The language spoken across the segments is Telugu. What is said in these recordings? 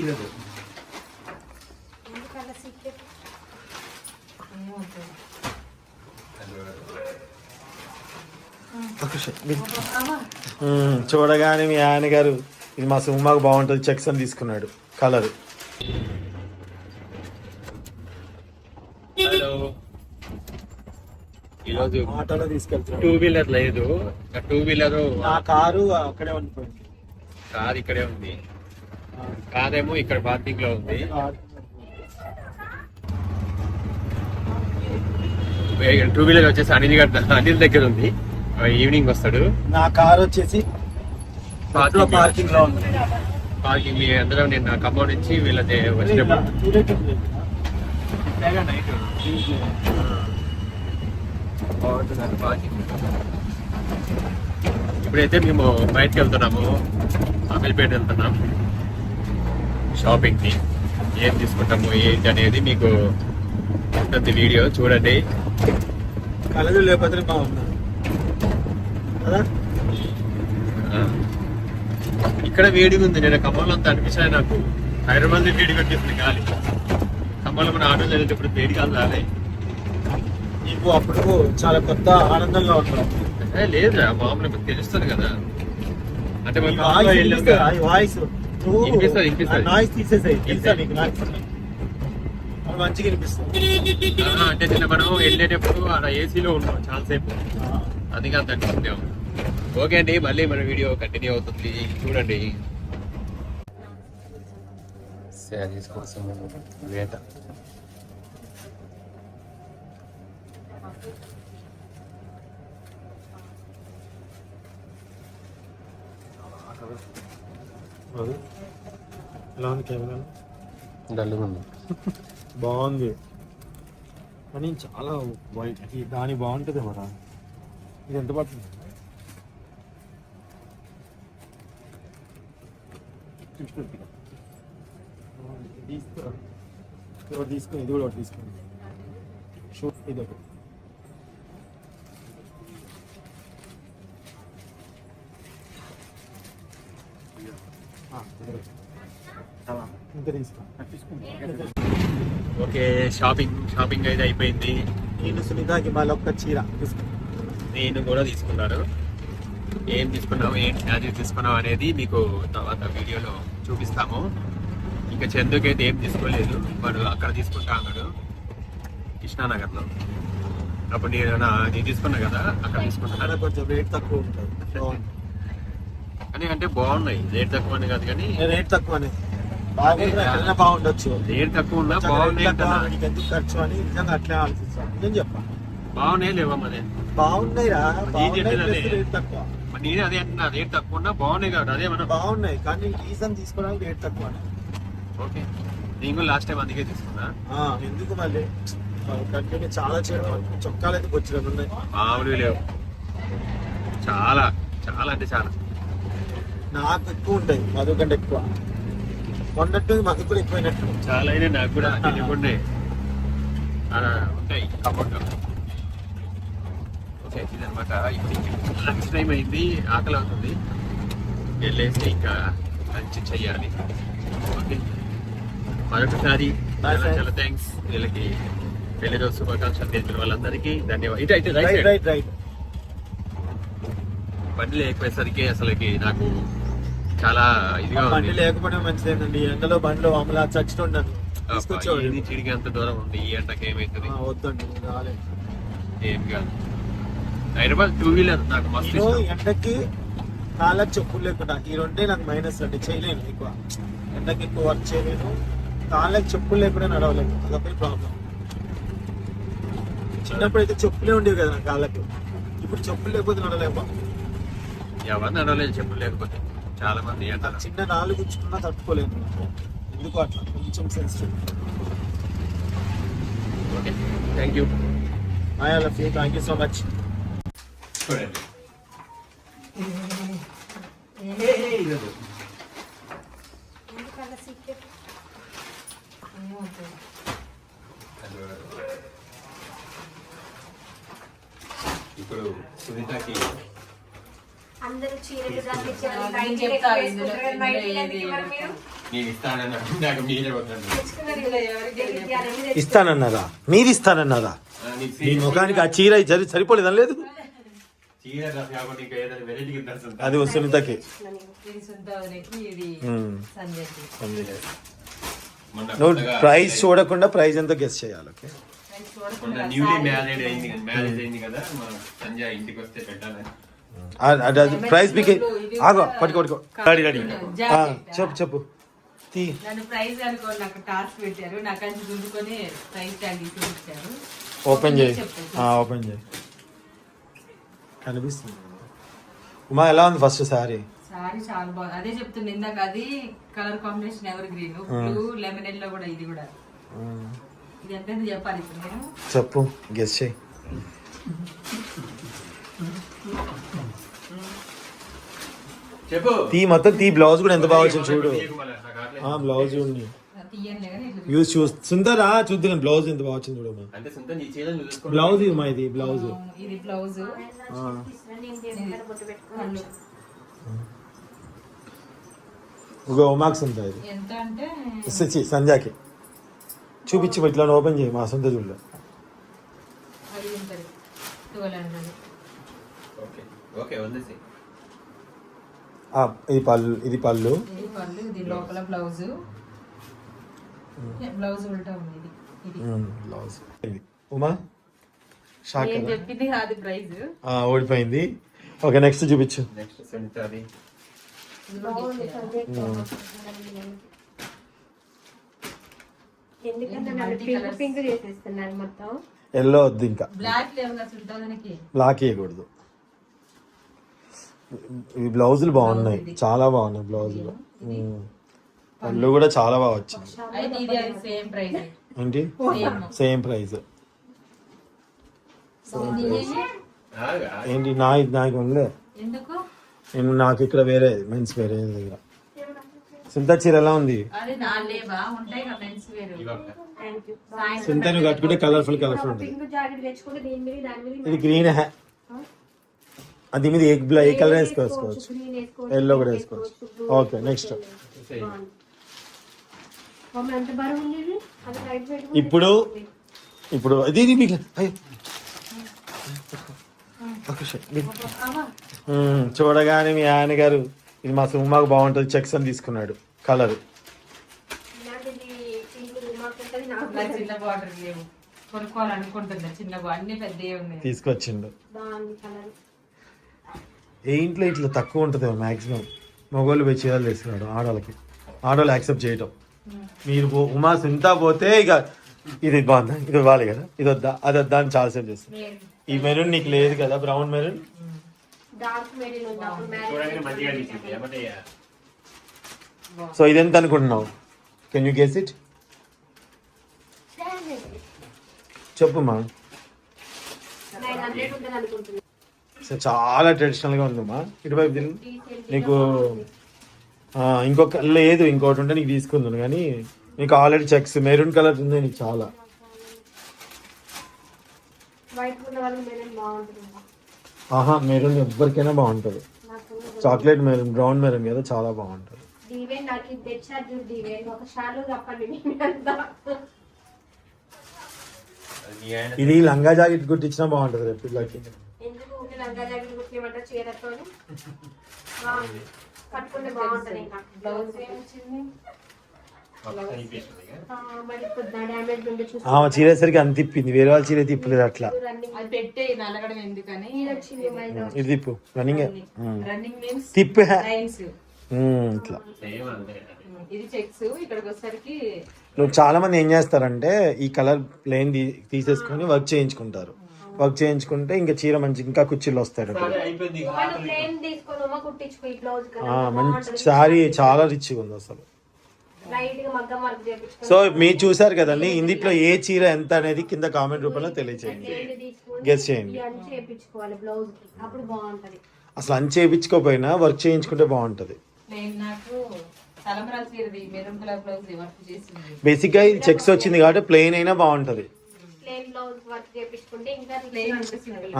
ఇవ్వదు. చూడగానే మీ ఆయన గారు ఇది మా సుమ్మకు బాగుంటుంది చెక్స్ అని తీసుకున్నాడు కలర్. హలో. ఈరోజు ఆటోలో తీసుకెళ్తున్నాడు. టూ వీలర్ లేదు. టూ వీలర్ నా కారు అక్కడే ఉండిపోయింది. కార్ ఇక్కడే ఉంది. కార్ ఏమో ఇక్కడ పార్కింగ్లో ఉంది టూ వీలర్ వచ్చేసి అనిల్ గడ్ అనిల్ దగ్గర ఉంది. ఈవినింగ్ వస్తాడు. నా కారు వచ్చేసి పార్కింగ్ పార్కింగ్లో ఉంది. పార్కింగ్ మీ అందరం నిన్న ఖమ్మం నుంచి వీళ్ళది వచ్చినప్పుడు. ఇప్పుడైతే మేము బయటకు వెళ్తున్నాము. అమీర్పేట వెళ్తున్నాం షాపింగ్కి ఏం తీసుకుంటాము ఏంటి అనేది మీకు ఉంటుంది వీడియో చూడండి. కలర్ లేకపోతే బాగుంది కదా. ఇక్కడ వేడిగా ఉంది నేను ఖమ్మంలో అంత అనిపించాలి నాకు. హైదరాబాద్ వేడి పెట్టేసింది గాలి. ఖమ్మంలో మన ఆటోలో వెళ్ళేటప్పుడు వేడి కాదు రాలే. నీకు అప్పుడు చాలా కొత్త ఆనందంగా ఉంటాం లేదు మామూలు తెలుస్తుంది కదా. అంటే. వాయిస్? వినిపిస్తది, వినిపిస్తది. నాయిస్ తీసేసాయి తెలుసా నీకు నాయిస్ అది మంచిగా వినిపిస్తుంది. ఆ, అంటే నిన్న మనం వెళ్ళేటప్పుడు ఆడ ఏసీలో ఉన్నాం చాలాసేపు. అందుకే అంత అనిపిస్తుంది ఓకే అండి మళ్ళీ మన వీడియో కంటిన్యూ అవుతుంది. చూడండి. శారీస్ కోసం వేట. ఎలా ఉంది కెమెరా? డల్గా ఉంది. బాగుంది. కానీ చాలా వైట్ దాని బాగుంటుంది మరా ఇది ఎంత పడుతుంది? తీసుకో ఇది ఒకటి తీసుకో ఇది కూడా ఒకటి తీసుకోండి షూట్ ఇది ఒకటి. ఆ, ఓకే షాపింగ్ షాపింగ్ అయితే అయిపోయింది. నేను సునీతకి మళ్ళీ ఒక్క చీర నేను కూడా తీసుకున్నాను. ఏం తీసుకున్నావు ఏం ఛార్జెస్ తీసుకున్నావు అనేది మీకు తర్వాత వీడియోలో చూపిస్తాము. ఇంకా చందుకి అయితే ఏం తీసుకోలేదు వాడు అక్కడ తీసుకుంటా అన్నాడు కృష్ణానగర్లో. అప్పుడు నేను నేను తీసుకున్నా కదా అక్కడ తీసుకుంటున్నాను కొంచెం రేట్ తక్కువ ఉంటుంది. కానీ అంటే బాగున్నాయి. రేట్ తక్కువ అని కాదు కానీ రేట్ తక్కువనే. బాగుంది బాగుండొచ్చు. రేట్ తక్కువ ఉన్నా. నీకు ఎందుకు ఖర్చు అని నిజంగా అట్లే ఆలోచిస్తాను నేను చెప్పా బాగున్నాయి లేవా మరి? బాగున్నాయి రా. రేట్ తక్కువ. నేనే అదే అంటున్నా రేట్ తక్కువ ఉన్నా బాగున్నాయి కాబట్టి అదే మనం. బాగున్నాయి కానీ రీజన్ తీసుకోవడానికి రేట్ తక్కువ ఓకే. నేను లాస్ట్ టైం అందుకే తీసుకున్నా. ఎందుకు మళ్ళీ? చాలా చేయడం చొక్కాలు అయితే వచ్చిన ఉన్నాయి? మామూలు లేవు. చాలా చాలా అంటే చాలా. నాకు ఎక్కువ ఉంటాయి మధు కంటే ఎక్కువ. మొన్నట్టు మధు కూడా ఎక్కువైనట్టు. చాలా అయినా నాకు కూడా తెలియకుండా ఉంటాయి. కబోర్డ్లో ఓకే ఇదనమాట ఇప్పుడు లంచ్ టైం అయింది ఆకలి అవుతుంది. వెళ్ళేసి ఇంకా లంచ్ చెయ్యాలి ఓకే. మరొకసారి చాలా థ్యాంక్స్ వీళ్ళకి పెళ్ళి రోజు శుభాకాంక్షలు తెలిపిన వాళ్ళందరికీ ధన్యవాదాలు. ఇటు అయితే రైట్ రైట్ రైట్ బండి లేకపోయేసరికి అసలుకి నాకు చాలా ఇదిగా బండి లేకపోవడం మంచిదేనండి. ఎండలో బండిలో అమలా చచ్చితుండను అబ్బా, తీసుకొచ్చేవాడు చిడికి అంత దూరం ఉంది. ఈ ఎండకి ఏమైతుంది? వద్దండి రాలేదు. ఏం కాదు. హైదరాబాద్ టూ వీలర్ నాకు మస్తు ఎండకి కాళ్ళకి చెప్పులు లేకుండా ఈ రెండే నాకు మైనస్ అండి. చేయలేను ఎక్కువ. ఎండకి ఎక్కువ వర్క్ చేయలేను. కాళ్ళకి చెప్పులు లేకుండా నడవలేను. అదొకటి ప్రాబ్లం చిన్నప్పుడు అయితే చెప్పులే ఉండేవి కదా నా కాళ్ళకి. ఇప్పుడు చెప్పులు లేకపోతే నడలేము ఎవరు నడవలేదు చెప్పు లేకపోతే. చాలా మంది చిన్న నాలుగు గుచ్చుకున్నా తట్టుకోలేను ఎందుకు అట్లా. కొంచెం sensitive okay. Thank you hi Luffy thank you so much చూడండి ఎందుకలా సీక్రెట్ ఏమవుతుంది ఇప్పుడు సునీతకి అందరూ చీరలు దానికి నేను నైట్ చెప్తా ఇందులో నైట్ ఇందులో ఏది మరి మీరు నేను ఇస్తానని నాకు మీరే వద్దండి తెచ్చుకున్నారు ఇందులో ఎవరికి కదా, ఇవాళ మీరు తెచ్చుకున్నారు. ఇస్తానన్నారా మీరు ఇస్తానన్నారా? ఆ, నీకు మీ ముఖానికి ఆ చీర సరి సరిపోలేదని లేదు. అది మొన్న నువ్వు ప్రైస్ చూడకుండా ప్రైస్ ఎంతో గెస్ చేయాలి ఓకే? న్యూలీ మ్యారేడ్ అయింది మ్యారేజ్ అయింది కదా మా సంజయ్ ఇంటికి వస్తే పెట్టాలని ప్రైస్ మీకు. ఆగో పట్టుకో పట్టుకో. Ready ready. చెప్పు చెప్పు. తీ. నన్ను ప్రైజ్ అనుకోని నాకు టాస్క్ పెట్టారు. నాకు అది దుండుకొని ప్రైజ్ ట్యాగ్ తీసి ఇచ్చారు ఓపెన్ చేయి. ఓపెన్ చేయి. కనిపిస్తుంది. ఉమా ఎలా ఉంది ఫస్ట్ సారీ? సారీ చాలా బాగుంది. అదే చెప్తున్నా ఇందాక అది colour combination evergreen blue lemon yellow కూడా ఇది కూడా. ఇది ఎంత చెప్పాలి ఇప్పుడు నేను? చెప్పు గెస్ చేయి. తీ మొత్తం తీ బ్లౌజ్ కూడా ఎంత బాగా వచ్చింది చూడు. ఆ బ్లౌజ్ ఉంది. యూస్ చూస్ సుందరా చూద్దాం బ్లౌజ్ ఎంత బాగా వచ్చింది చూడు చూసుకో బ్లౌజ్ ఇది మా ఇది బ్లౌజ్. ఇది బ్లౌజ్. ఒక ఉమాక్స్ ఉంటుంది ఇది. ఎంత అంటే? ఇచ్చి సంధ్యాకి. చూపించి ఇట్లా ఓపెన్ చేయి మా సొంత చూడలే. హండ్రెడ్. ఓకే ఓకే ఇది పళ్ళు ఇది పళ్ళు. ఇది పళ్ళు ఇది లోపల బ్లౌజ్. బ్లౌజ్ ఉల్టా ఉంది ఇది ఇది. Um, blouse. ఇది. ఉమా? షాక్ నేను చెప్పింది కాదు ప్రైజ్. ఆ, ఓడిపోయింది. ఓకే నెక్స్ట్ చూపించు. నెక్స్ట్ అది. ఎందుకంటే పింక్ పింక్ మొత్తం. ఎల్లో వద్దు ఇంకా. బ్లాక్ లేవు కదా చుట్టాలనికి బ్లాక్ వేయకూడదు. ఈ బ్లౌజులు బాగున్నాయి. చాలా బాగున్నాయి బ్లౌజులు. పళ్ళు కూడా చాలా బాగా వచ్చింది. ఏంటి సేమ్ సేమ్ ప్రైస్. ఏంటి? నా ఇది నాకు ఉండలే ఎందుకు? నేను నాకు ఇక్కడ వేరే మెన్స్ వేరే దగ్గర. సుంత చీర ఎలా ఉంది? అది నా లేవా ఉంటాయి కదా మెన్స్ వేరు. ఇవ్వక్క. థ్యాంక్ యూ సాయంత్రం సుంత నువ్వు కట్టుకుంటే కలర్ఫుల్ కలర్ఫుల్ ఉంటుంది. ఇది గ్రీన్ హ్యా అది మీద ఏ బ్ల- ఏ కలర్ వేసుకోవచ్చు? ఎల్లో కూడా వేసుకోవచ్చు. ఓకే నెక్స్ట్ ఇప్పుడు ఇప్పుడు ఇది ఇది మీకు. చూడగానే మీ ఆయన గారు ఇది మా సుమ్మాకు బాగుంటుంది చెక్స్ అని తీసుకున్నాడు కలర్. తీసుకొచ్చిండు. ఏ ఇంట్లో ఇట్లా తక్కువ ఉంటుంది మాక్సిమం మగవాళ్ళు పోయి చీరలు తీసుకున్నాడు ఆడవాళ్ళకి ఆడవాళ్ళు యాక్సెప్ట్ చేయటం. మీరు పో- ఉమా సుంత పోతే ఇక ఇది బాగుందా. ఇది ఇవ్వాలి కదా. ఇది వద్దా? అది వద్దా అని చాలాసేపు చేస్తాను ఈ మెరూన్ నీకు లేదు కదా? Brown maroon? సో ఇది ఎంత అనుకుంటున్నావు? కెన్ యూ గెస్ ఇట్ చెప్పు చాలా ట్రెడిషనల్గా ఉందమ్మా. ఇటువైపు తిరుగు. నీకు ఆ, ఇంకొక లేదు ఇంకోటి ఉంటే నీకు తీసుకుందాను కానీ నీకు ఆల్రెడీ చెక్స్ మెరూన్ కలర్ ఉంది నీకు చాలా. వైట్ ఉన్న వాళ్ళకి మెరీన్ బాగుంటుంది ఇంకా. ఆహా మెరూన్ ఎవరికైనా బాగుంటుంది. చాక్లెట్ మెరూన్ బ్రౌన్ మెరూన్ కదా చాలా బాగుంటుంది. ఇది లంగా జాకెట్ కుట్టించినా బాగుంటుంది రేపు లంగా జాకెట్ చీరతో బాగుంది. కట్టుకుంటే బాగుంటుంది ఇంకా. బ్లౌజ్ ఏమొచ్చింది ఆమె చీరేసరికి అంత తిప్పింది. వేరే వాళ్ళ చీర తిప్పలేదు అట్లా. రన్నింగ్ అది పెట్టే నలగడం ఎందుకని? వచ్చింది మైదా ఇది తిప్పు. రన్నింగ్ రన్నింగ్ మీన్స్ తిప్పు. లైన్స్ ఇట్లా. సేమ్ అంతే ఇది చెక్స్. ఇక్కడికి వచ్చేసరికి నువ్వు చాలా మంది ఏం చేస్తారంటే ఈ కలర్ ప్లేన్ తీసేసుకొని వర్క్ చేయించుకుంటారు. వర్క్ చేయించుకుంటే ఇంకా చీర మంచి ఇంకా కుర్చీలు వస్తాయి మంచి సారీ చాలా రిచ్గా ఉంది అసలు. గా సో మీరు చూసారు కదండి ఇందులో ఏ చీర ఎంత అనేది కింద కామెంట్ రూపంలో తెలియచేయండి. గెస్ చేయండి. అంచు అసలు అని చేయించుకోపోయినా వర్క్ చేయించుకుంటే బాగుంటది. చేసింది. బేసిక్గా ఇది చెక్స్ వచ్చింది కాబట్టి ప్లెయిన్ అయినా బాగుంటది.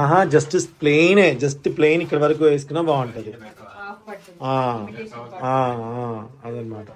ఆహా జస్ట్ ప్లెయినే జస్ట్ ప్లెయిన్ ఇక్కడ వరకు వేసుకున్నా బాగుంటది. అదనమాట.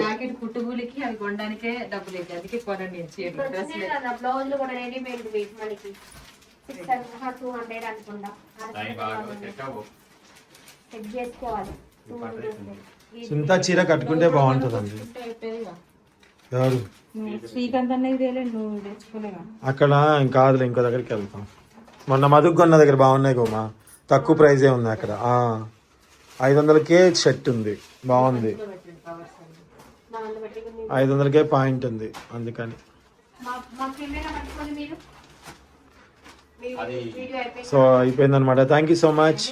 జాకెట్ కుట్టుబూలికి అది కొనడానికే డబ్బులు అయితే అందుకే కొనండి చీరలు. డ్రెస్ వచ్చినాయి కదా బ్లౌజ్ కూడా రెడీమేడ్ మనకి. సిక్స్ హండ్రెడ్ టూ హండ్రెడ్ అనుకుంటా. సాయి బాగా సెట్ అవ్వు. సెట్ చేసుకోవాలి. టూ హండ్రెడ్ చింతా చీర కట్టుకుంటే బాగుంటుందండి. ఎవరు? శ్రీకాంత్ అన్నది తేలే నువ్వు తెచ్చుకోలేగా అక్కడ ఇంకా కాదులే ఇంకో దగ్గరికి వెళ్తాం. మొన్న మధుకొన్న దగ్గర బాగున్నాయి గోమా. తక్కువ ప్రైజే ఉంది అక్కడ. ఆ, ఐదు వందలకే షర్ట్ ఉంది. బాగుంది. ఐదు వందలకే పాయింట్ ఉంది అందుకని. మా మా కెమెరా పట్టుకొని మీరు మీ అది వీడియో అయిపోయింది. సో అయిపోయిందనమాట థ్యాంక్ యూ సో మచ్